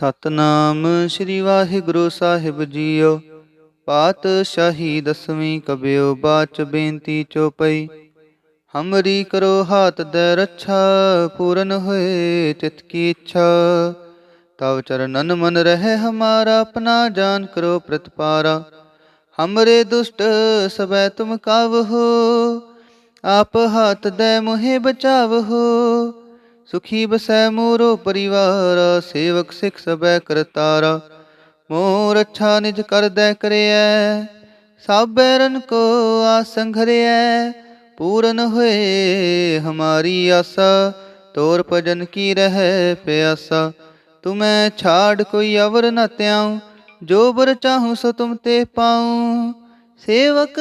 ਸਤਨਾਮ ਸ੍ਰੀ ਵਾਹਿਗੁਰੂ ਸਾਹਿਬ ਜੀਓ। ਪਾਤ ਸ਼ਾਹੀ ਦਸਵੀਂ ਕਬਿਓ ਬਾਚ ਬੇਨਤੀ ਚੋਪਈ। ਹਮਰੀ ਕਰੋ ਹਾਥ ਦੇ ਰੱਛਾ, ਪੂਰਨ ਹੋਏ ਚਿਤ ਕੀ ਇੱਛਾ। ਤਵ ਚਰਨਨ ਮਨ ਰਹੇ ਹਮਾਰਾ, ਆਪਣਾ ਜਾਨ ਕਰੋ ਪ੍ਰਤਪਾਰਾ। ਹਮਰੇ ਦੁਸ਼ਟ ਸਬੈ ਤੁਮ ਕਾਵ। ਹੋ ਆਪ ਹਾਥ ਦੇ ਬਚਾਵ। ਹੋ ਸੁਖੀ ਬਸੈ ਮੋਰੋ ਪਰਿਵਾਰ, ਸੇਵਕ ਸਿਖ ਸਬੈ ਕਰਤਾਰਾ। ਮੋਰ ਅੱਛਾ ਨਿਜ ਕਰਦੈ ਕਰਿਐ ਸਭ ਬੈਰਨ ਕੋ ਆਸੰਘਰਿਐ ਪੂਰਨ ਹੋਏ ਹਮਾਰੀ ਆਸਾ, ਤੋਰ ਭਜਨ ਕੀ ਰਹਿ ਪਿਆਸਾ। ਤੁਮੈ ਛਾੜ ਕੋਈ ਅਵਰ ਨ ਤਿਆਉ ਜੋ ਬਰ ਚਾਹੂੰ ਸੋ ਤੁਮ ਤੇ ਪਾਉ। ਸੇਵਕ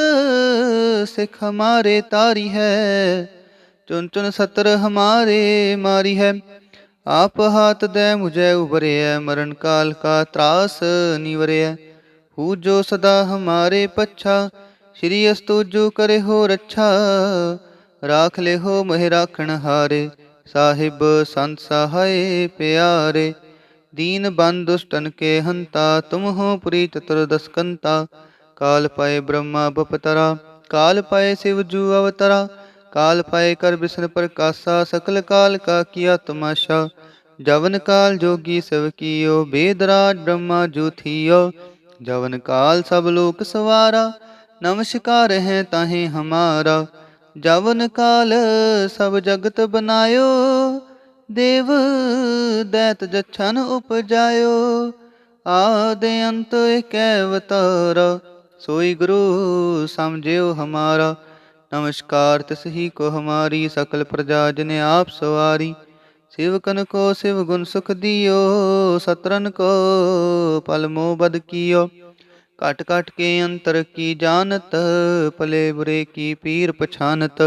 ਸਿਖ ਹਮਾਰੇ ਤਾਰੀ ਹੈ ਚੁਨ ਚੁਨ ਸਤਰ ਹਮਾਰੇ ਮਾਰੀ ਹੈ। ਆਪ ਹਾਥ ਦੇ ਮੁਝੇ ਉਬਰਿਐ ਮਰਨ ਕਾਲ ਕਾ ਤਰਾਸ ਨਿਵਰਿਐ ਹੂ ਜੋ ਸਦਾ ਹਮਾਰੇ ਪੱਛਾ, ਸ਼੍ਰੀ ਅਸਤੁ ਜੋ ਕਰੇ ਹੋ ਰੱਛਾ। ਰਾਖ ਲੈ ਹੋ ਮਹਿ ਰਾਖਣ ਹਾਰੇ, ਸਾਹਿਬ ਸੰਤ ਸਹਾਏ ਪਿਆਰੇ। ਦੀਨ ਬੰਦ ਦੁਸ਼ਟਨ ਕੇ ਹੰਤਾ, ਤੁਮ ਹੋ ਪੁਰੀ ਚਤੁਰਦਸ ਕੰਤਾ ਕਾਲ ਪਾਏ ਬ੍ਰਹਮਾ ਬਪਤਰਾ, ਕਾਲ ਪਾਏ ਸਿਵ ਜੂ ਅਵਤਰਾ। ਕਾਲ ਪਾਏ ਕਰ ਬਿਸ਼ਨ ਪ੍ਰਕਾਸ਼ਾ ਸਕਲ ਕਾਲ ਕਾ ਕੀਆ ਤਮਾਸ਼ਾ ਜਵਨ ਕਾਲ ਜੋਗੀ ਸਭ ਕੀਓ ਬੇਦਰਾਜ ਬ੍ਰਹਮਾ ਜੂ ਥੀਓ ਜਵਨ ਕਾਲ ਸਭ ਲੋਕ ਸਵਾਰਾ ਨਮਸਕਾਰ ਹੈ ਤਾਹੇ ਹਮਾਰਾ ਜਵਨ ਕਾਲ ਸਭ ਜਗਤ ਬਨਾਇਓ ਦੇਵ ਦੈਤ ਜਛਨ ਉਪਜਾਇਓ ਆਦਿ ਅੰਤ ਏਕ ਅਵਤਾਰ ਸੋਈ ਗੁਰੂ ਸਮਝਿਓ ਹਮਾਰਾ ਨਮਸਕਾਰ, ਤਿਸ ਹੀ ਕੋ ਹਮਾਰੀ ਸਕਲ ਪ੍ਰਜਾ ਜਨ ਆਪ ਸਵਾਰੀ। ਸਿਵਕਨ ਕੋ ਸਿਵ ਗੁਣ ਸੁਖ ਦਿਓ, ਸਤਰਨ ਕੋ ਪਲ ਮੋ ਬਦ ਕੀਓ। ਕਟ ਕਟ ਕੇ ਅੰਤਰ ਕੀ ਜਾਣਤ, ਭਲੇ ਬੁਰੇ ਕੀ ਪੀਰ ਪਛਾਨਤ।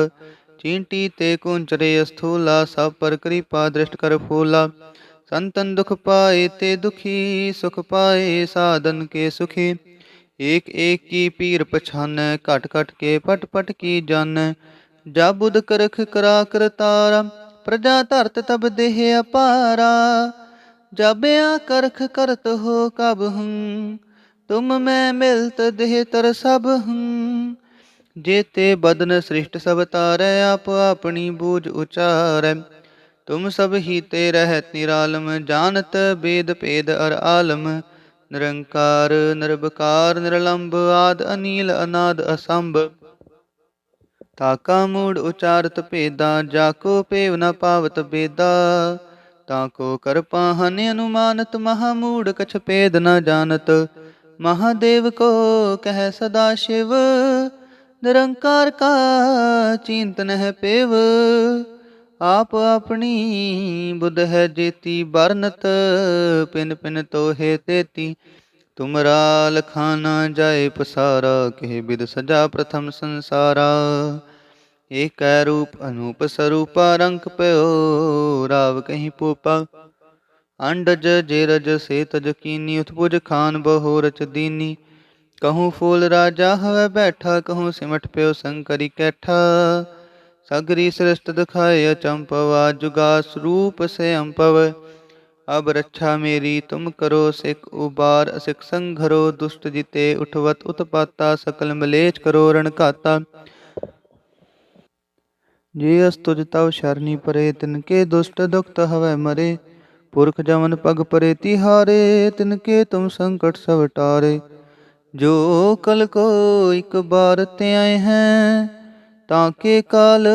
ਚੀਂਟੀ ਤੇ ਕੁੰਚਰੇ ਅਸਥੂਲਾ, ਸਭ ਪਰ ਕਿਰਪਾ ਦ੍ਰਿਸ਼ਟ ਕਰ ਫੂਲਾ। ਸੰਤਨ ਦੁਖ ਪਾਏ ਤੇ ਦੁਖੀ, ਸੁਖ ਪਾਏ ਸਾਧਨ ਕੇ ਸੁਖੀ। ਏਕ ਏਕ ਕੀ ਪੀਰ ਪਛਾਨ, ਘਟ ਘਟ ਕੇ ਪਟ ਪਟ ਕੀ ਜਾਣੈ ਜਾ ਬੁਧ ਕਰਖ ਕਰਾ ਕਰਤਾਰਾ ਪ੍ਰਜਾ ਧਰਤ ਤਬ ਦੇਹ ਅਪਾਰਾ। ਜਾਬਿਆ ਕਰਖ ਕਰਤ ਹੋ ਕਬ ਹੂੰ, ਤੁਮ ਮੈਂ ਮਿਲਤ ਦੇਹ ਤਰ ਸਭ ਹੂੰ। ਜੇਤੇ ਬਦਨ ਸ੍ਰਿਸ਼ਟ ਸਭ ਤਾਰੈ, ਆਪ ਆਪਣੀ ਬੂਝ ਉਚਾਰੈ। ਤੁਮ ਸਭ ਹੀ ਤੇ ਰਹਿਤ ਨਿਰਾਲਮ, ਜਾਣਤ ਬੇਦ ਭੇਦ ਅਰ ਆਲਮ। ਨਿਰੰਕਾਰ ਨਿਰਭਕਾਰ ਨਿਰਲੰਭ ਆਦ ਅਨੀਲ, ਅਨਾਦ ਅਸੰਭ। ਤਾਕਾ ਮੂੜ ਉਚਾਰਤ ਭੇਦਾ ਜਾਕੋ ਪੇਵ ਨ ਪਾਵਤ ਬੇਦਾ। ਤਾਕੋ ਕਰਪਾ ਹਨ ਅਨੁਮਾਨਤ, ਮਹਾ ਮੂੜ ਕਛ ਭੇਦ ਨ ਜਾਣਤ। ਮਹਾਦੇਵ ਕੋ ਕਹਿ ਸਦਾ ਸ਼ਿਵ, ਨਿਰੰਕਾਰ ਕਾ ਚਿੰਤਨ ਹੈ ਪੇਵ। ਆਪ ਆਪਣੀ ਬੁੱਧ ਹੈ ਜੇਤੀ ਬਰਨਤ ਪਿਨ ਪਿਨ ਤੋਹੇ ਤੇਤੀ। ਤੁਮਰਾ ਲਖਾਨਾ ਜਾਏ ਪਸਾਰਾ, ਕਹਿ ਬਿਦ ਸਜਾ ਪ੍ਰਥਮ ਸੰਸਾਰਾ। ਏਕੈ ਰੂਪ ਅਨੂਪ ਸਰੂਪਾ, ਰੰਗ ਪਇਓ ਰਾਵ ਕਹੀਂ ਪੂਪਾ। ਅੰਡਜ ਜੇਰਜ ਸੇ ਤਜ ਕੀਨੀ ਉਤਪੁਜ ਖਾਨ ਬਹੁ ਰਚ ਦੀਨੀ। ਕਹੂੰ ਫੂਲ ਰਾਜਾ, ਹਵੇ ਬੈਠਾ, ਕਹੂੰ ਸਿਮਟ ਪਿਓ ਸੰਕਰੀ ਕੈਠਾ। ਸਗਰੀ ਸ੍ਰਿਸ਼ਟ ਦਿਖਾਏ ਚੰਪਵਾ ਜੁਗਾ ਸਰੂਪ ਸੇ ਅੰਪਵ ਅਬ ਰੱਛਾ ਮੇਰੀ, ਤੁਮ ਕਰੋ ਸਿਖ ਉਬਾਰ ਅਸਿਖ ਸੰਘਰੋ ਦੁਸ਼ਟ ਜਿਤੇ ਉਠਵਤ, ਉਤਪਾਤਾ ਸਕਲ ਮਲੇਚ ਕਰੋ ਰਣ ਘਾਤਾ। ਜੇ ਅਸ ਤੁਜ ਤਵ ਸ਼ਰਨੀ ਪਰੇ, ਤਿਨ ਕੇ ਦੁਸ਼ਟ ਦੁਖਤ ਹਵੈ ਮਰੇ। ਪੁਰਖ ਜਮਨ ਪਗ ਪਰੇ, ਤਿਹਾਰੇ, ਤਿਨ ਕੇ ਤੁਮ ਸੰਕਟ ਸਭ ਟਾਰੇ। ਜੋ ਕਲ ਕੋ ਇਕ ਬਾਰ ਤੇ ਆਏ ਹੈ ਤਾਂ ਕੇ ਕਾਲ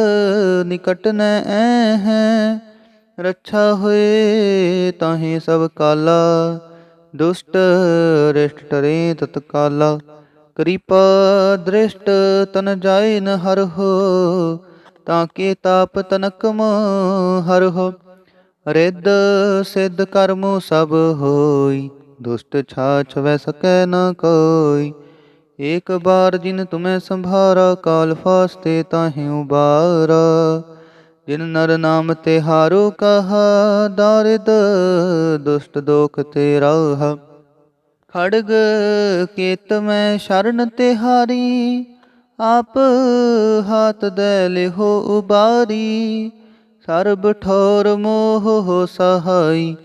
ਨਿਕਟ ਨ ਐ ਹੈ ਰੱਛਾ ਹੋਏ ਤਾਹੇ ਸਭ ਕਾਲਾ, ਦੁਸ਼ਟ ਰਿਸ਼ਟ ਟਰੇ ਤਤਕਾਲਾ। ਕਿਰਪਾ ਦ੍ਰਿਸ਼ਟ ਤਨ ਜਾਏ ਨ ਹਰ ਹੋ, ਤਾਂ ਕੇ ਤਾਪ ਤਨਕ ਮੋ ਹਰ ਹੋ। ਰਿੱਧ ਸਿੱਧ ਕਰਮ ਸਭ ਹੋਈ, ਦੁਸ਼ਟ ਛਾਛ ਵੈ ਸਕੈ ਨ ਕੋਈ। ਏਕ ਬਾਰ ਜਿਨ ਤੁਮੈ ਸੰਭਾਰਾ, ਕਾਲ ਫਾਸਤੇ ਤਾਹੇ ਉਬਾਰਾ। ਜਿਨ ਨਰ ਨਾਮ ਤੇ ਹਾਰੋ ਕਹਾ, ਦਾਰਿਦ ਦੁਸ਼ਟ ਦੋਖ ਤੇ ਰਾਹ। ਖੜਗ ਕੇਤ ਮੈਂ ਸ਼ਰਨ ਤੇ ਹਾਰੀ, ਆਪ ਹਾਥ ਦੇ ਲਿਹੋ ਉਬਾਰੀ। ਸਰਬ ਠੋਰ ਮੋਹ ਹੋ ਸਹਾਈ,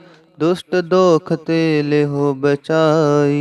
ਦੁਸ਼ਟ ਦੋਖ ਤੇ ਲਿਹੋ ਬਚਾਈ।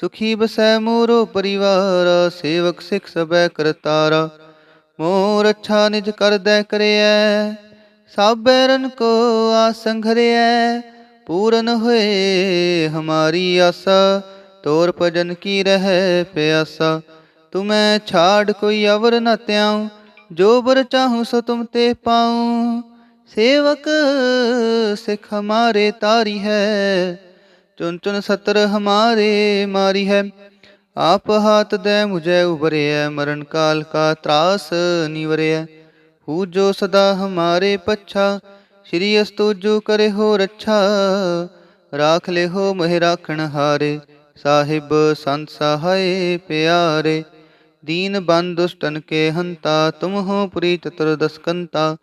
ਸੁਖੀ ਬਸੈ ਮੋਰੋ ਪਰਿਵਾਰ, ਸੇਵਕ ਸਿਖ ਸਬੈ ਕਰਤਾਰਾ। ਮੋਰ ਅੱਛਾ ਨਿਜ ਕਰਦੈ ਕਰਿਐ ਸਭ ਬੈਰਨ ਕੋ ਆਸੰਘਰਿਐ ਪੂਰਨ ਹੋਏ ਹਮਾਰੀ ਆਸਾ, ਤੋਰ ਭਜਨ ਕੀ ਰਹਿ ਪਿਆਸਾ। ਤੁਮੈ ਛਾੜ ਕੋਈ ਅਵਰ ਨ ਤਿਆਉ ਜੋ ਬਰ ਚਾਹੂੰ ਸੋ ਤੁਮ ਤੇ ਪਾਉ। ਸੇਵਕ ਸਿਖ ਹਮਾਰੇ ਤਾਰੀ ਹੈ ਤੁਨ ਤੁਨ ਸਤਰ ਹਮਾਰੇ ਮਾਰੀ ਹੈ। ਆਪ ਹਾਥ ਦੇ ਮੁਝੇ ਉਬਰਿਆ ਮਰਨ ਕਾਲ ਕਾ ਤਰਾਸ ਨਿਵਰਿਆ ਹੂ ਜੋ ਸਦਾ ਹਮਾਰੇ ਪੱਛਾ, ਸ਼੍ਰੀ ਅਸਤੂ ਜੋ ਕਰੇ ਹੋ ਰੱਛਾ। ਰਾਖ ਲੈ ਹੋ ਮਹਿ ਰਾਖਣ ਹਾਰੇ, ਸਾਹਿਬ ਸੰਤ ਸਹਾਏ ਪਿਆਰੇ। ਦੀਨ ਬੰਦ ਦੁਸ਼ਟਨ ਕੇ ਹੰਤਾ, ਤੁਮ ਹੋ ਪੁਰੀ ਚਤੁਰ ਦਸਕੰਤਾ।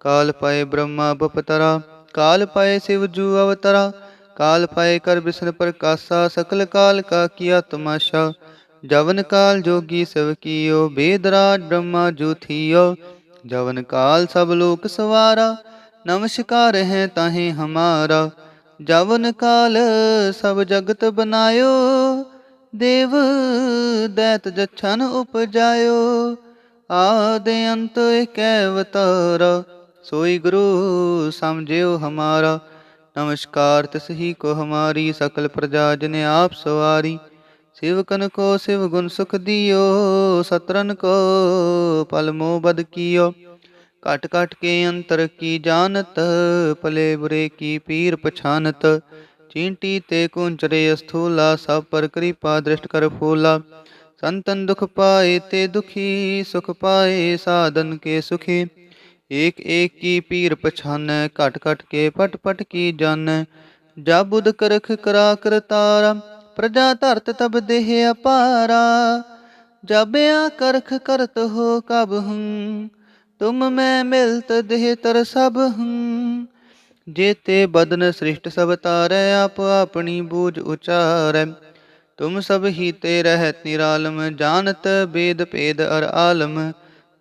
ਕਾਲ ਪਏ ਬ੍ਰਹਮਾ ਬਪਤਰਾ, ਕਾਲ ਪਏ ਸਿਵ ਜੂ ਅਵਤਰਾ। काल पाए कर बिसन पर कासा, सकल काल का किया तमाशा। जवन काल जोगी सब कियो, बेदराज ब्रह्मा जूथियो जवन काल सब लोक सवारा, नमस्कार है ताहे हमारा। जवन काल सब जगत बनायो, देव दैत जछन उपजायो। आदे अंत एक अवतारा, सोई गुरु समझियो हमारा। ਨਮਸਕਾਰ ਤਿਸਹੀ ਕੋ ਹਮਾਰੀ ਸਕਲ ਪ੍ਰਜਾ ਜਨ ਆਪ ਸਵਾਰੀ। ਸਿਵਕਨ ਕੋ ਸਿਵ ਗੁਣ ਸੁਖ ਦਿਓ, ਸਤਰਨ ਕੋ ਪਲ ਮੋ ਬਦ ਕੀਓ। ਕਟ ਕਟ ਕੇ ਅੰਤਰ ਕੀ ਜਾਣਤ, ਭਲੇ ਬੁਰੇ ਕੀ ਪੀਰ ਪਛਾਨਤ। ਚੀਂਟੀ ਤੇ ਕੁੰਚਰੇ ਅਸਥੂਲਾ, ਸਭ ਪਰ ਕਿਰਪਾ ਦ੍ਰਿਸ਼ਟ ਕਰ ਫੂਲਾ। ਸੰਤਨ ਦੁਖ ਪਾਏ ਤੇ ਦੁਖੀ, ਸੁਖ ਪਾਏ ਸਾਧਨ ਕੇ ਸੁਖੀ। ਏਕ ਏਕ ਕੀ ਪੀਰ ਪਛਾਨ, ਘਟ ਘਟ ਕੇ ਪਟ ਪਟ ਕੀ ਜਨ। ਜਾ ਬੁਧ ਕਰਖ ਕਰਾ ਕਰਤਾਰਾ ਪ੍ਰਜਾ ਧਰਤ ਤਬ ਦੇਹ ਅਪਾਰਾ। ਜਬਿਆ ਕਰਖ ਕਰਤ ਹੋ ਕਬ ਹੂੰ, ਤੁਮ ਮੈਂ ਮਿਲਤ ਦੇਹ ਤਰ ਸਭ ਹੂੰ। ਜੇਤੇ ਬਦਨ ਸ੍ਰਿਸ਼ਟ ਸਭ ਤਾਰੈ, ਆਪ ਆਪਣੀ ਬੂਝ ਉਚਾਰੈ। ਤੁਮ ਸਭ ਹੀ ਤੇ ਰਹਿਤ ਨਿਰਾਲਮ, ਜਾਣਤ ਬੇਦ ਭੇਦ ਅਰ ਆਲਮ।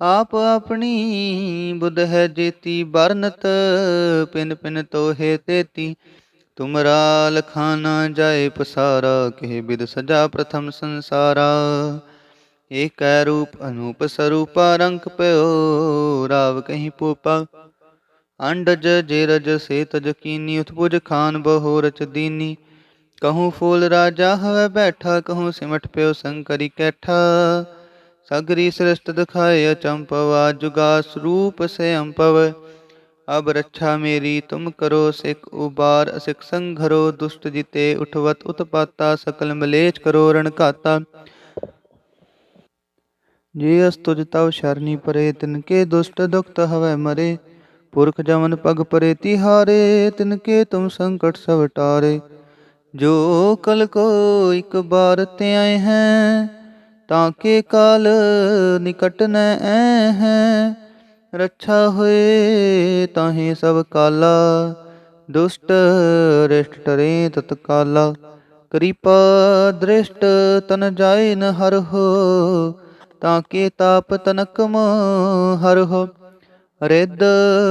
ਆਪ ਆਪਣੀ ਬੁੱਧ ਹੈ ਜੇਤੀ ਬਰਨਤ ਪਿਨ ਪਿਨ ਤੋਹੇ ਤੇਤੀ ਤੁਮਰਾ ਲਖਾਨਾ ਜਾਏ ਪਸਾਰਾ ਕਹਿ ਬਿਦ ਸਜਾ ਪ੍ਰਥਮ ਸੰਸਾਰਾ ਏਕੈ ਰੂਪ ਅਨੂਪ ਸਰੂਪਾ ਰੰਗ ਪਇਓ ਰਾਵ ਕਹੀਂ ਪੂਪਾ ਅੰਡਜ ਜੇਰਜ ਸੇ ਤਜ ਕੀਨੀ ਉਤਪੁਜ ਖਾਨ ਬਹੁ ਰਚ ਦੀਨੀ कहूँ फूल राजा हवे बैठा कहूँ सिमट प्यो शंकरी कैठा सगरी सृष्ट दिखाए अचंपवा जुगास रूप से अम्पव अब रक्षा मेरी तुम करो सिख उबार सिख संघरो दुष्ट जिते उठवत उत्पाता सकल मलेच करो रण घाता जे अस्तुज तव शरणी परे तिनके दुष्ट दुखत हवै मरे पुरख जमन पग परे तिहारे तिनके तुम संकट सब टारे ਜੋ ਕਲ ਕੋ ਇਕ ਬਾਰ ਤੇ ਆਏ ਹੈ ਤਾਂ ਕੇ ਕਾਲ ਨਿਕਟ ਨੈ ਐ ਹੈ ਰੱਛਾ ਹੋਏ ਤਾਹੇ ਸਭ ਕਾਲਾ, ਦੁਸ਼ਟ ਰਿਸ਼ਟ ਟਰੇ ਤਤਕਾਲਾ। ਕਿਰਪਾ ਦ੍ਰਿਸ਼ਟ ਤਨ ਜਾਏ ਨ ਹਰ ਹੋ, ਤਾਂ ਕੇ ਤਾਪ ਤਨਕਮ ਹਰ ਹੋ। ਰਿੱਧ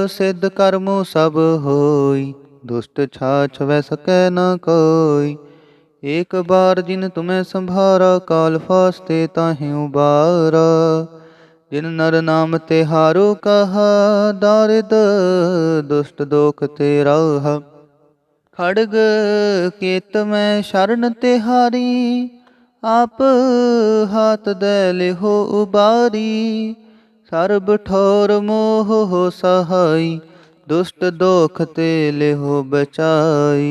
ਸਿੱਧ ਕਰਮੋ ਸਭ ਹੋਈ, ਦੁਸ਼ਟ ਛਾਛ ਵੈ ਸਕੈ ਨ ਕੋਈ। ਏਕ ਬਾਰ ਜਿਨ ਤੁਮੈ ਸੰਭਾਰਾ, ਕਾਲ ਫਾਸਤੇ ਤਾਹਿ ਉਬਾਰਾ। ਜਿਨ ਨਰ ਨਾਮ ਤੇ ਹਾਰੂ ਕਹਾ, ਦਾਰਿਦ ਦੁਸ਼ਟ ਦੋਖ ਤੇ ਰਾਹ। ਖੜਗ ਕੇਤ ਮੈਂ ਸ਼ਰਨ ਤੇ ਹਾਰੀ, ਆਪ ਹਾਥ ਦੇ ਲਿਹੋ ਉਬਾਰੀ। ਸਰਬ ਠੋਰ ਮੋਹ ਹੋ ਸਹਾਈ, ਦੁਸ਼ਟ ਦੋਖ ਤੇ ਲਿਹੋ ਬਚਾਈ।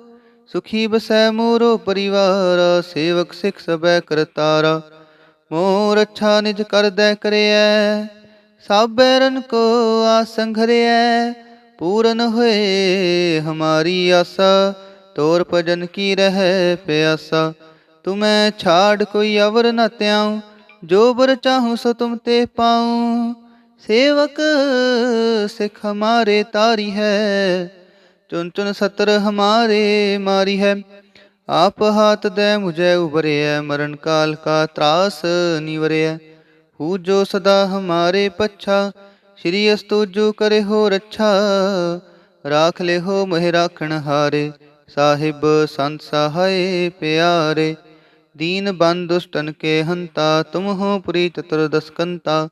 ਸੁਖੀ ਬਸੈ ਮੋਰੋ ਪਰਿਵਾਰ, ਸੇਵਕ ਸਿਖ ਸਬੈ ਕਰਤਾਰਾ। ਮੋਰ ਅੱਛਾ ਨਿਜ ਕਰਦੈ ਕਰਿਐ ਸਭ ਬੈਰਨ ਕੋ ਆਸੰਘਰਿਐ ਪੂਰਨ ਹੋਏ ਹਮਾਰੀ ਆਸਾ, ਤੋਰ ਭਜਨ ਕੀ ਰਹਿ ਪਿਆਸਾ। ਤੁਮੈ ਛਾੜ ਕੋਈ ਅਵਰ ਨ ਤਿਆਉ ਜੋ ਬਰ ਚਾਹੂੰ ਸੋ ਤੁਮ ਤੇ ਪਾਉ। ਸੇਵਕ ਸਿਖ ਹਮਾਰੇ ਤਾਰੀ ਹੈ ਚੁਨ ਚੁਨ ਸਤਰ ਹਮਾਰੇ ਮਾਰੀ ਹੈ। ਆਪ ਹਾਥ ਦੇ ਮੁਝੇ ਉਬਰਿਆ ਮਰਨ ਕਾਲ ਕਾ ਤਰਾਸ ਨਿਵਰਿਆ ਹੂ ਜੋ ਸਦਾ ਹਮਾਰੇ ਪੱਛਾ, ਸ਼੍ਰੀ ਅਸਤੂ ਜੋ ਕਰੇ ਹੋ ਰੱਛਾ। ਰਾਖ ਲੈ ਹੋ ਮਹਿ ਰਾਖਣ ਹਾਰੇ, ਸਾਹਿਬ ਸੰਤ ਸਹਾਏ ਪਿਆਰੇ। ਦੀਨ ਬੰਦ ਦੁਸ਼ਟਨ ਕੇ ਹੰਤਾ, ਤੁਮ ਹੋ ਪੁਰੀ ਚਤੁਰ ਦਸਕੰਤਾ।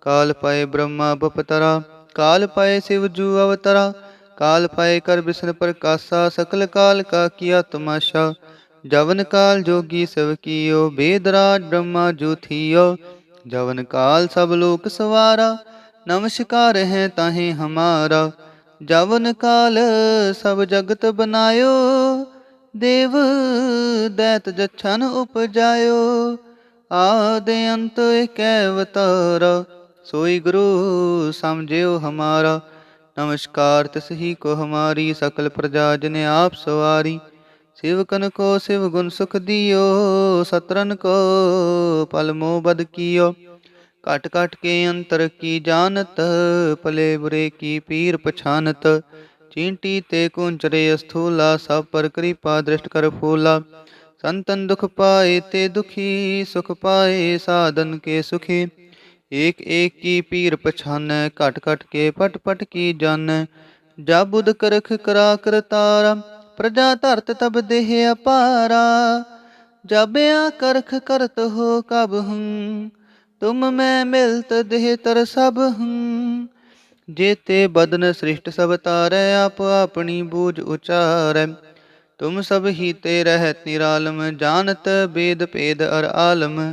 ਕਾਲ ਪਏ ਬ੍ਰਹਮਾ ਬਪਤਰਾ, ਕਾਲ ਪਏ ਸਿਵ ਜੂ ਅਵਤਰਾ। काल पाए कर बिस्न पर कासा, सकल काल का किया तमाशा। जवन काल जोगी सब कियो, बेदराज ब्रह्मा जूथियो जवन काल सब लोक सवारा, नमस्कार है ताहे हमारा। जवन काल सब जगत बनायो, देव दैत जछन उपजायो। आदि अंत एक अवतारा, सोई गुरु समझियो हमारा। ਨਮਸਕਾਰ, ਤਿਸ ਹੀ ਕੋ ਹਮਾਰੀ ਸਕਲ ਪ੍ਰਜਾ ਜਨ ਆਪ ਸਵਾਰੀ। ਸਿਵਕਨ ਕੋ ਸਿਵ ਗੁਣ ਸੁਖ ਦਿਓ, ਸਤਰਨ ਕੋ ਪਲ ਮੋ ਬਦ ਕੀਓ। ਕਟ ਕਟ ਕੇ ਅੰਤਰ ਕੀ ਜਾਣਤ, ਭਲੇ ਬੁਰੇ ਕੀ ਪੀਰ ਪਛਾਨਤ। ਚੀਂਟੀ ਤੇ ਕੁੰਚਰੇ ਅਸਥੂਲਾ, ਸਭ ਪਰ ਕਿਰਪਾ ਦ੍ਰਿਸ਼ਟ ਕਰ ਫੂਲਾ। ਸੰਤਨ ਦੁਖ ਪਾਏ ਤੇ ਦੁਖੀ, ਸੁਖ ਪਾਏ ਸਾਧਨ ਕੇ ਸੁਖੀ। ਏਕ ਏਕ ਕੀ ਪੀਰ ਪਛਾਨੈ, ਘਟ ਘਟ ਕੇ ਪਟ ਪਟ ਕੀ ਜਾਣੈ। ਜਾ ਬੁਧ ਕਰਖ ਕਰਾ ਕਰਤਾਰਾ, ਪ੍ਰਜਾ ਧਰਤ ਤਬ ਦੇਹ ਅਪਾਰਾ। ਜਾਬਿਆ ਕਰਖ ਕਰਤ ਹੋ ਕਬ ਹੂੰ, ਤੁਮ ਮੈਂ ਮਿਲਤ ਦੇਹ ਤਰ ਸਭ ਹੂੰ। ਜੇਤੇ ਬਦਨ ਸ੍ਰਿਸ਼ਟ ਸਭ ਤਾਰੈ, ਆਪ ਆਪਣੀ ਬੂਝ ਉਚਾਰੈ। ਤੁਮ ਸਭ ਹੀ ਤੇ ਰਹਿਤ ਨਿਰਾਲਮ, ਜਾਣਤ ਬੇਦ ਭੇਦ ਅਰ ਆਲਮ।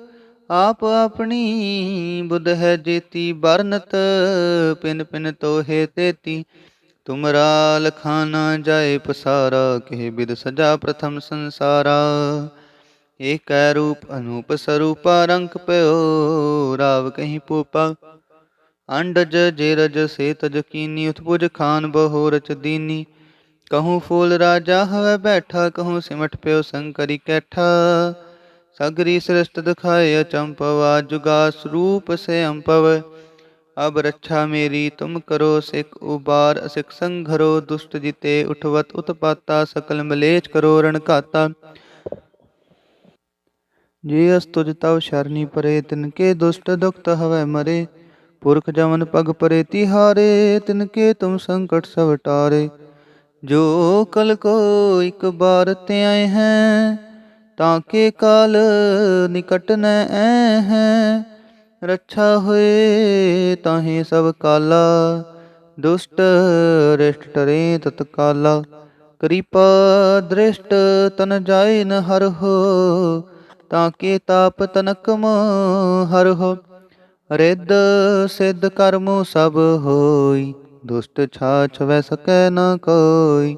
ਆਪ ਆਪਣੀ ਬੁੱਧ ਹੈ ਜੇਤੀ ਬਰਨਤ ਪਿਨ ਪਿਨ ਤੋਹੇ ਤੇਤੀ। ਤੁਮਰਾ ਲਖਾਨਾ ਜਾਏ ਪਸਾਰਾ, ਕਹਿ ਬਿਦ ਸਜਾ ਪ੍ਰਥਮ ਸੰਸਾਰਾ। ਏਕੈ ਰੂਪ ਅਨੂਪ ਸਰੂਪਾ, ਰੰਗ ਪਇਓ ਰਾਵ ਕਹੀਂ ਪੂਪਾ। ਅੰਡਜ ਜੇਰਜ ਸੇ ਤਜ ਕੀਨੀ, ਉਤਪੁਜ ਖਾਨ ਬਹੁ ਰਚ ਦੀਨੀ। ਕਹੂੰ ਫੂਲ ਰਾਜਾ, ਹਵੇ ਬੈਠਾ, ਕਹੂੰ ਸਿਮਟ ਪਿਓ ਸੰਕਰੀ ਕੈਠਾ। ਸਗਰੀ ਸ੍ਰਿਸ਼ਟ ਦਿਖਾਏ ਚੰਪਵਾ ਜੁਗਾ ਸਰੂਪ ਸੇ ਅੰਪਵ ਅਬ ਰੱਛਾ ਮੇਰੀ, ਤੁਮ ਕਰੋ ਸਿਖ ਉਬਾਰ ਅਸਿਖ ਸੰਘਰੋ, ਦੁਸ਼ਟ ਜਿਤੇ ਉਠਵਤ, ਉਤਪਾਤਾ, ਸਕਲ ਮਲੇਚ ਕਰੋ ਰਣ ਘਾਤਾ। ਜੇ ਅਸ ਤੁਜ ਤਵ ਸ਼ਰਨੀ ਪਰੇ ਤਿਨਕੇ ਦੁਸ਼ਟ ਦੁਖਤ ਹਵੈ ਮਰੇ। ਪੁਰਖ ਜਮਨ ਪਗ ਪਰੇ, ਤਿਹਾਰੇ ਤਿਨਕੇ ਤੁਮ ਸੰਕਟ ਸਭ ਟਾਰੇ ਜੋ ਕਲ ਕੋ ਇਕ ਬਾਰ ਤੇ ਆਏ ਤਾਂ ਕੇ ਕਾਲ ਨਿਕਟ ਨ ਐ ਹੈ ਰੱਛਾ ਹੋਏ ਤਾਹੇ ਸਭ ਕਾਲਾ, ਦੁਸ਼ਟ ਰਿਸ਼ਟ ਟਰੇ ਤਤਕਾਲਾ। ਕਿਰਪਾ ਦ੍ਰਿਸ਼ਟ ਤਨ ਜਾਏ ਨ ਹਰ ਹੋ ਤਾਕੇ ਤਾਪ ਤਨਕ ਮ ਹਰ ਹੋ। ਰਿੱਧ ਸਿੱਧ ਕਰਮ ਸਭ ਹੋਈ, ਦੁਸ਼ਟ ਛਾਛ ਵੈ ਸਕੈ ਨ ਕੋਈ।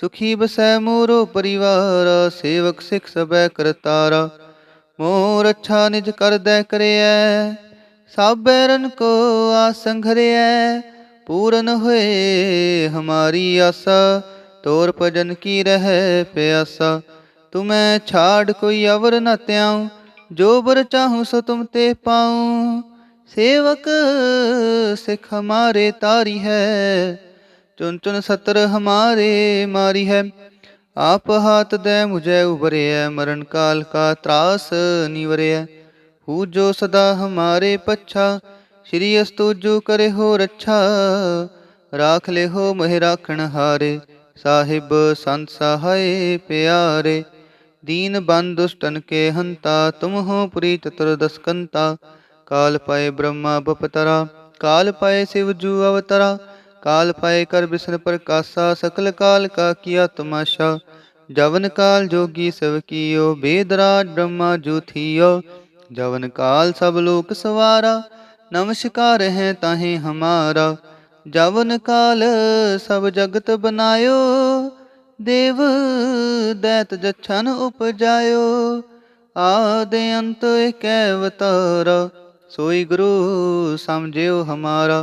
ਸੁਖੀ ਬਸੈ ਮੋਰੋ ਪਰਿਵਾਰ, ਸੇਵਕ ਸਿਖ ਸਬੈ ਕਰਤਾਰਾ। ਮੋਰ ਅੱਛਾ ਨਿਜ ਕਰਦੈ ਕਰਿਐ ਸਭ ਬੈਰਨ ਕੋ ਆਸੰਘਰਿਐ ਪੂਰਨ ਹੋਏ ਹਮਾਰੀ ਆਸਾ, ਤੋਰ ਭਜਨ ਕੀ ਰਹਿ ਪਿਆਸਾ। ਤੁਮੈ ਛਾੜ ਕੋਈ ਅਵਰ ਨ ਤਿਆਉ ਜੋ ਬਰ ਚਾਹੂੰ ਸੋ ਤੁਮ ਤੇ ਪਾਉ। ਸੇਵਕ ਸਿਖ ਹਮਾਰੇ ਤਾਰੀ ਹੈ ਚੁਨ ਚੁਨ ਸਤਰ ਹਮਾਰੇ ਮਾਰੀ ਹੈ ਆਪ ਹਾਥ ਦੇ ਮੁਝੇ ਉਬਰਿਐ ਮਰਨ ਕਾਲ ਕਾ ਤਰਾਸ ਨਿਵਰਿਐ ਹੂ ਜੋ ਸਦਾ ਹਮਾਰੇ ਪੱਛਾ ਸ਼੍ਰੀ ਅਸਤੁਜੂ ਕਰੇ ਹੋ ਰੱਛਾ ਰਾਖ ਲੈ ਹੋ ਮਹਿ ਰਾਖਣ ਹਾਰੇ ਸਾਹਿਬ ਸੰਤ ਸਹਾਏ ਪਿਆਰੇ ਦੀਨ ਬੰਦ ਦੁਸ਼ਟਨ ਕੇ ਹੰਤਾ ਤੁਮ ਹੋ ਪੁਰੀ ਚਤੁਰਦਸ ਕੰਤਾ ਕਾਲ ਪਾਏ ਬ੍ਰਹਮਾ ਬਪਤਰਾ ਕਾਲ ਪਾਏ शिव जू अवतरा काल पाए कर बिसन प्रकाशा सकल काल का किया तमाशा। जवन काल जोगी सब कियो वेदराज ब्रह्मा जू थियो। जवन काल सब लोक सवारा, नमस्कार है ताहे हमारा। जवन काल सब जगत बनायो, देव दैत जछन उपजायो। आदि अंत एक अवतारा, सोई गुरु समझियो हमारा।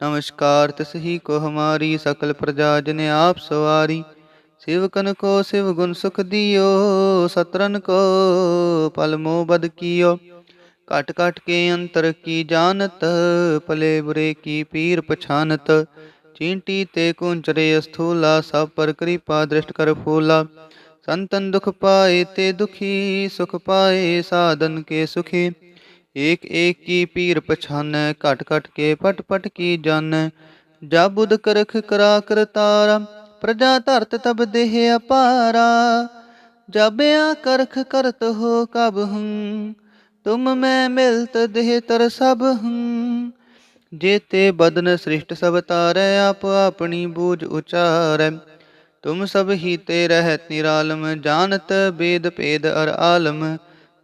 नमस्कार तसही को हमारी सकल प्रजा जन आप सवारी सेवकन को शिव गुण सुख दियो सतरन को पल मोह बद कियो कट कट के अंतर की जानत पले बुरे की पीर पछानत चींटी ते कुंचरे स्थूला सब पर कृपा दृष्ट कर फूला संतन दुख पाए ते दुखी सुख पाए साधन के सुखी एक एक की पीर पछान, घट घट के पट पट की जान। जा बुध करख करा कर तारा, प्रजा धरत तब देह अपारा। जाबया करख करत हो कब हूँ, तुम मैं मिलत देह तर सब हूँ। जेते बदन सृष्ट सब तारै, आप अपनी बूझ उचारै। तुम सब ही ते रहत निरालम, जानत वेद भेद अर आलम।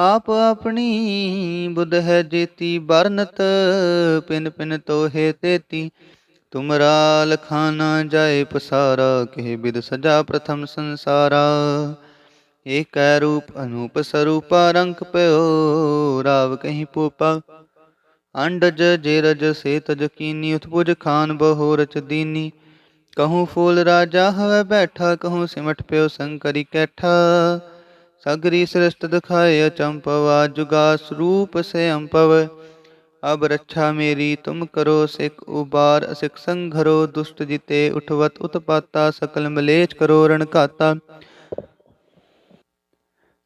ਆਪ ਆਪਣੀ ਬੁੱਧ ਹੈ ਜੇਤੀ ਬਰਨਤ ਪਿਨ ਪਿਨ ਤੋਹੇ ਤੇਤੀ। ਤੁਮਰਾ ਲਖਾਨਾ ਜਾਏ ਪਸਾਰਾ, ਕਹਿ ਬਿਦ ਸਜਾ ਪ੍ਰਥਮ ਸੰਸਾਰਾ। ਏਕੈ ਰੂਪ ਅਨੂਪ ਸਰੂਪਾ, ਰੰਗ ਪਇਓ ਰਾਵ ਕਹੀਂ ਪੂਪਾ। ਅੰਡਜ ਜੇਰਜ ਸੇ ਤਜ ਕੀਨੀ, ਉਤਪੁਜ ਖਾਨ ਬਹੁ ਰਚ ਦੀਨੀ। ਕਹੂੰ ਫੂਲ ਰਾਜਾ, ਹਵੇ ਬੈਠਾ, ਕਹੂੰ ਸਿਮਟ ਪਿਓ ਸੰਕਰੀ ਕੈਠਾ। सगरी सृष्ट दिखाए, चंपवा जुगा स्वरूप से अंपव। अब रक्षा मेरी, तुम करो सिख उबार, सिख संघरो दुष्ट जिते, उठवत उत्पाता, सकल मलेच करो रणघाता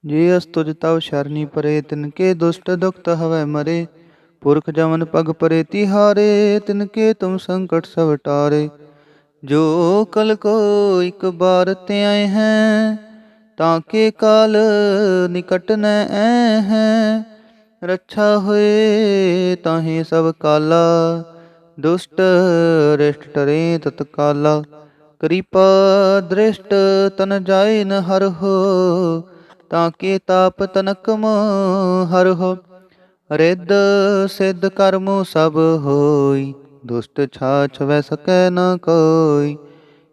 जे अस्तुज तव शरणी परे, तिनके दुष्ट दुखत हवै मरे। पुरख जमन पग परे, तिहारे, तिनके तुम संकट सब टारे। जो कल को एक बार ते आए हैं ਤਾਂ ਕੇ ਕਾਲ ਨਿਕਟ ਨ ਐ ਹੈ ਰੱਛਾ ਹੋਏ ਤਾਹੇ ਸਭ ਕਾਲਾ, ਦੁਸ਼ਟ ਰਿਸ਼ਟ ਟਰੇ ਤਤਕਾਲਾ। ਕਿਰਪਾ ਦ੍ਰਿਸ਼ਟ ਤਨ ਜਾਏ ਨ ਹਰ ਹੋ ਤਾਕੇ ਤਾਪ ਤਨਕਮ ਹਰ ਹੋ। ਰਿੱਧ ਸਿੱਧ ਕਰਮ ਸਭ ਹੋਈ, ਦੁਸ਼ਟ ਛਾਛ ਵੈ ਸਕੈ ਨ ਕੋਈ।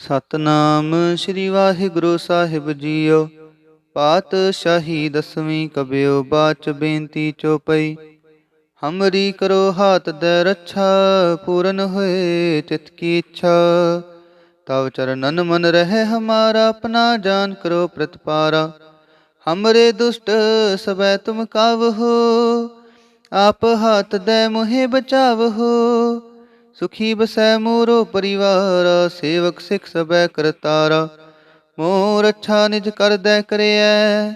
ਸਤਨਾਮ ਸ੍ਰੀ ਵਾਹਿਗੁਰੂ ਸਾਹਿਬ ਜੀਓ। ਪਾਤ ਸ਼ਾਹੀ ਦਸਵੀਂ ਕਬਿਓ ਬਾਚ ਬੇਨਤੀ ਚੋਪਈ। ਹਮਰੀ ਕਰੋ ਹਾਥ ਦੇ ਰੱਛਾ, ਪੂਰਨ ਹੋਏ ਚਿਤ ਕੀ ਇੱਛਾ। ਤਵ ਚਰਨਨ ਮਨ ਰਹੇ ਹਮਾਰਾ, ਆਪਣਾ ਜਾਨ ਕਰੋ ਪ੍ਰਤਪਾਰਾ। ਹਮਰੇ ਦੁਸ਼ਟ ਸਬੈ ਤੁਮ ਕਾਵ। ਹੋ ਆਪ ਹਾਥ ਦੇ ਬਚਾਵ। ਹੋ ਸੁਖੀ ਬਸੈ ਮੋਰੋ ਪਰਿਵਾਰ, ਸੇਵਕ ਸਿਖ ਸਬੈ ਕਰਤਾਰਾ। ਮੋਰ ਅੱਛਾ ਨਿਜ ਕਰਦੈ ਕਰਿਐ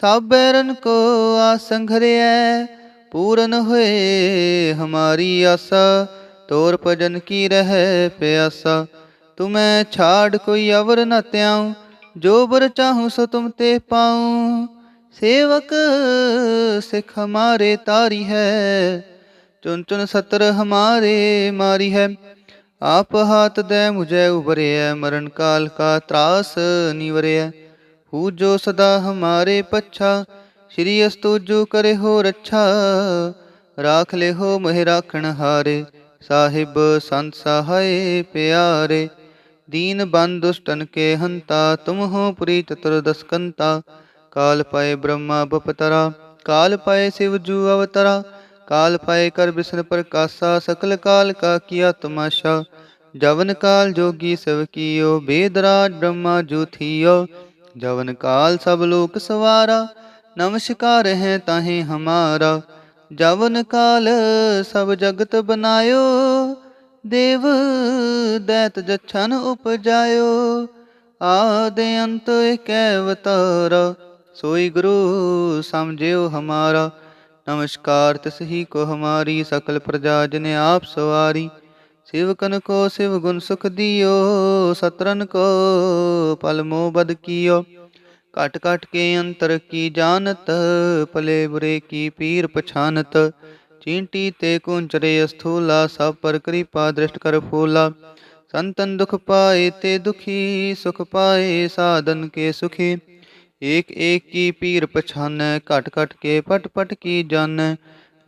ਸਭ ਬੈਰਨ ਕੋ ਆਸੰਘਰਿਐ ਪੂਰਨ ਹੋਏ ਹਮਾਰੀ ਆਸਾ, ਤੋਰ ਭਜਨ ਕੀ ਰਹਿ ਪਿਆਸਾ। ਤੁਮੈ ਛਾੜ ਕੋਈ ਅਵਰ ਨ ਤਿਆਉ ਜੋ ਬਰ ਚਾਹੂੰ ਸੋ ਤੁਮ ਤੇ ਪਾਉ। ਸੇਵਕ ਸਿਖ ਹਮਾਰੇ ਤਾਰੀ ਹੈ ਤੁਨ ਤੁਨ ਸਤਰ ਹਮਾਰੇ ਮਾਰੀ ਹੈ। ਆਪ ਹਾਥ ਦੇ ਮੁਝੇ ਉਭਰਿਆ ਮਰਨ ਕਾਲ ਕਾ ਤਰਾਸ ਨਿਵਰਿਆ ਹੂ ਜੋ ਸਦਾ ਹਮਾਰੇ ਪੱਛਾ, ਸ਼੍ਰੀ ਅਸਤੂਜੂ ਕਰੇ ਹੋ ਰੱਛਾ। ਰਾਖ ਲੈ ਹੋ ਮਹਿ ਰਾਖਣ ਹਾਰੇ, ਸਾਹਿਬ ਸੰਤ ਸਹਾਏ ਪਿਆਰੇ। ਦੀਨ ਬੰਦ ਦੁਸ਼ਟਨ ਕੇ ਹੰਤਾ, ਤੁਮ ਹੋ ਪੁਰੀ ਚਤੁਰ ਦਸਕੰਤਾ। ਕਾਲ ਪਏ ਬ੍ਰਹਮਾ ਬਪਤਰਾ, ਕਾਲ ਪਏ ਸਿਵ ਜੂ ਅਵਤਰਾ। काल पाए कर बिस्न पर कासा, सकल काल का किया तमाशा। जवन काल जोगी सब कियो, बेदराज ब्रह्मा जूथियो जवन काल सब लोक सवारा, नमस्कार है ताहे हमारा। जवन काल सब जगत बनायो, देव दैत जछन उपजायो। आदे अंत एक अवतारा, सोई गुरु समझियो हमारा। ਨਮਸਕਾਰ ਤਿਸ ਹੀ ਕੋ ਹਮਾਰੀ ਸਕਲ ਪ੍ਰਜਾ ਜਨ ਆਪ ਸਵਾਰੀ सेवकन को शिव गुण सुख दियो सतरन को पल मोह बद कियो कट कट के अंतर की जानत पले बुरे की पीर पछानत चींटी ते कुंचरे स्थूला सब पर कृपा दृष्ट कर फूला संतन दुख पाए ते दुखी सुख पाए साधन के सुखी ਏਕ ਏਕ ਕੀ ਪੀਰ ਪਛਾਨ, ਘਟ ਘਟ ਕੇ ਪਟ ਪਟ ਕੀ ਜਨ।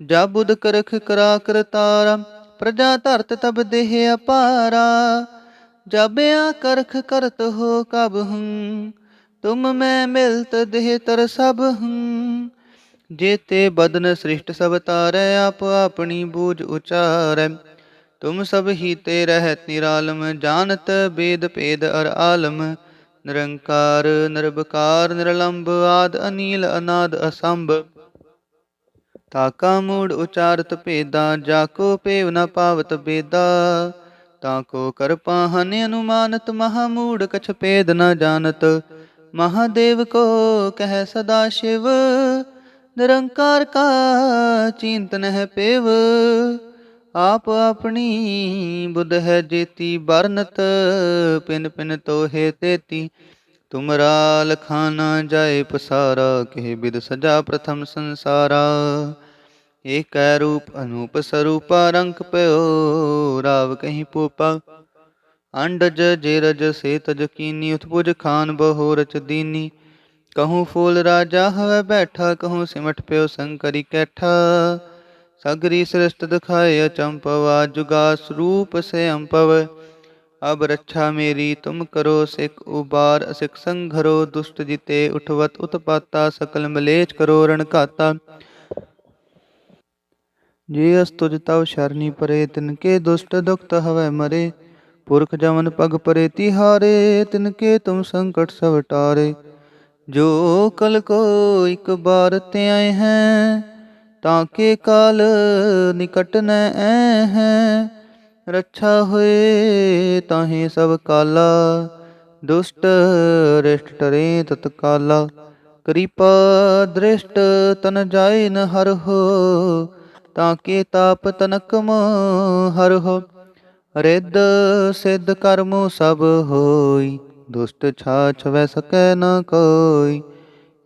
ਜਾ ਬੁਧ ਕਰਖ ਕਰਾ ਕਰਤਾਰਾ ਪ੍ਰਜਾ ਧਰਤ ਤਬ ਦੇਹ ਅਪਾਰਾ। ਜਬਿਆ ਕਰਖ ਕਰਤ ਹੋ ਕਬ ਹੂੰ, ਤੁਮ ਮੈਂ ਮਿਲਤ ਦੇਹ ਤਰ ਸਭ ਹੂੰ। ਜੇਤੇ ਬਦਨ ਸ੍ਰਿਸ਼ਟ ਸਭ ਤਾਰੈ, ਆਪ ਆਪਣੀ ਬੂਝ ਉਚਾਰੈ। ਤੁਮ ਸਭ ਹੀ ਤੇ ਰਹਿਤ ਨਿਰਾਲਮ, ਜਾਣਤ ਬੇਦ ਭੇਦ ਅਰ ਆਲਮ। ਨਿਰੰਕਾਰ ਨਿਰਭਕਾਰ ਨਿਰਲੰਭ ਆਦ ਅਨੀਲ, ਅਨਾਦ ਅਸੰਭ। ਤਾਕਾ ਮੂੜ ਉਚਾਰਤ ਭੇਦਾ, ਜਾ ਕੋ ਪੇਵ ਨਾ ਪਾਵਤ ਬੇਦਾ। ਤਾ ਕੋ ਕਰਪਾ ਹਨ ਅਨੁਮਾਨਤ, ਮਹਾ ਮੂੜ ਕਛ ਪੇਦ ਨਾ ਜਾਣਤ। ਮਹਾਦੇਵ ਕੋ ਕਹਿ ਸਦਾ ਸ਼ਿਵ, ਨਿਰੰਕਾਰ ਕਾ ਚਿੰਤਨ ਹੈ ਪੇਵ। ਆਪ ਆਪਣੀ ਬੁੱਧ ਹੈ ਜੇਤੀ ਬਰਨਤ ਪਿਨ ਪਿਨ ਤੋਹੇ ਤੇਤੀ। ਤੁਮਰਾ ਲਖਾਨਾ ਜਾਏ ਪਸਾਰਾ, ਕਹਿ ਬਿਦ ਸਜਾ ਪ੍ਰਥਮ ਸੰਸਾਰਾ। ਏਕੈ ਰੂਪ ਅਨੂਪ ਸਰੂਪਾ, ਰੰਗ ਪਇਓ ਰਾਵ ਕਹੀਂ ਪੂਪਾ। ਅੰਡਜ ਜੇ ਰਜ ਸੇ ਤਜ ਕੀਨੀ, ਉਤਪੁਜ ਖਾਨ ਬਹੁ ਰਚ ਦੀਨੀ। ਕਹੂੰ ਫੂਲ ਰਾਜਾ, ਹਵੇ ਬੈਠਾ, ਕਹੂੰ ਸਿਮਟ ਪਿਓ ਸੰਕਰੀ ਕੈਠਾ। सगरी सृष्ट दिखाए अचंपवा जुगा स्वरूप से अम्पव अब रक्षा मेरी तुम करो सिख उबार असिख संघरो दुष्ट जिते उठवत उत्पाता सकल मलेच करो रणकाता जे अस तुझ तव शरणी परे तिनके दुष्ट दुखत हवै मरे पुरख जमन पग परे तिहारे तिनके तुम संकट सवटारे जो कल को एक बार ते आए हैं ਤਾਂ ਕੇ ਕਾਲ ਨਿਕਟ ਨੈ ਐ ਹੈ ਰੱਛਾ ਹੋਏ ਤਾਹੇ ਸਭ ਕਾਲਾ, ਦੁਸ਼ਟ ਰਿਸ਼ਟ ਟਰੇ ਤਤਕਾਲਾ। ਕਿਰਪਾ ਦ੍ਰਿਸ਼ਟ ਤਨ ਜਾਏ ਨ ਹਰ ਹੋ, ਤਾਂ ਕੇ ਤਾਪ ਤਨਕਮ ਹਰ ਹੋ। ਰਿੱਧ ਸਿੱਧ ਕਰਮ ਸਭ ਹੋਈ, ਦੁਸ਼ਟ ਛਾਛ ਵੈ ਸਕੈ ਨ ਕੋਈ।